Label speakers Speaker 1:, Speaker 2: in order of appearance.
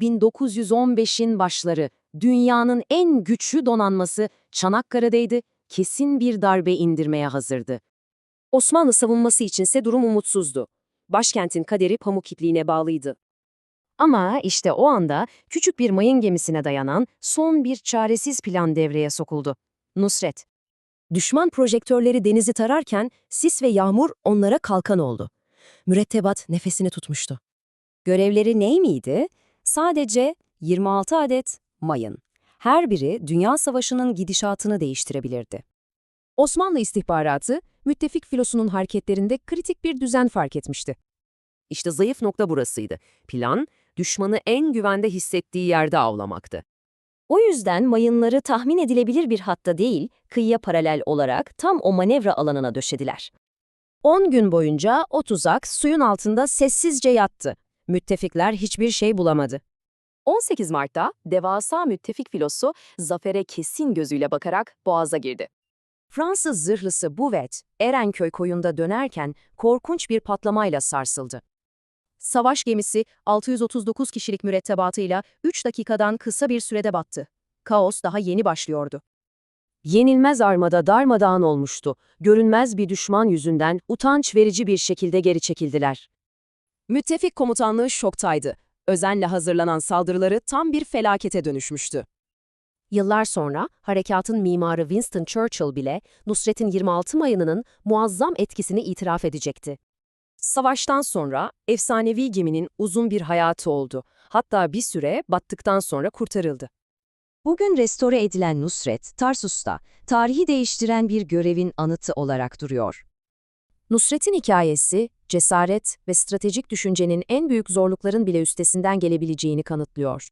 Speaker 1: 1915'in başları, dünyanın en güçlü donanması Çanakkale'deydi, kesin bir darbe indirmeye hazırdı.
Speaker 2: Osmanlı savunması içinse durum umutsuzdu. Başkentin kaderi pamuk ipliğine bağlıydı. Ama işte o anda küçük bir mayın gemisine dayanan son bir çaresiz plan devreye sokuldu. Nusret. Düşman projektörleri denizi tararken sis ve yağmur onlara kalkan oldu. Mürettebat nefesini tutmuştu. Görevleri ney miydi? Sadece 26 adet mayın. Her biri Dünya Savaşı'nın gidişatını değiştirebilirdi. Osmanlı istihbaratı, müttefik filosunun hareketlerinde kritik bir düzen fark etmişti. İşte zayıf nokta burasıydı. Plan, düşmanı en güvende hissettiği yerde avlamaktı. O yüzden mayınları tahmin edilebilir bir hatta değil, kıyıya paralel olarak tam o manevra alanına döşediler. 10 gün boyunca o tuzak suyun altında sessizce yattı. Müttefikler hiçbir şey bulamadı. 18 Mart'ta devasa müttefik filosu zafere kesin gözüyle bakarak boğaza girdi. Fransız zırhlısı Bouvet, Erenköy koyunda dönerken korkunç bir patlamayla sarsıldı. Savaş gemisi 639 kişilik mürettebatıyla 3 dakikadan kısa bir sürede battı. Kaos daha yeni başlıyordu. Yenilmez armada darmadağın olmuştu. Görünmez bir düşman yüzünden utanç verici bir şekilde geri çekildiler. Müttefik komutanlığı şoktaydı. Özenle hazırlanan saldırıları tam bir felakete dönüşmüştü. Yıllar sonra harekatın mimarı Winston Churchill bile Nusret'in 26 Mayını'nın muazzam etkisini itiraf edecekti. Savaştan sonra efsanevi geminin uzun bir hayatı oldu. Hatta bir süre battıktan sonra kurtarıldı. Bugün restore edilen Nusret, Tarsus'ta tarihi değiştiren bir görevin anıtı olarak duruyor. Nusret'in hikayesi, cesaret ve stratejik düşüncenin en büyük zorlukların bile üstesinden gelebileceğini kanıtlıyor.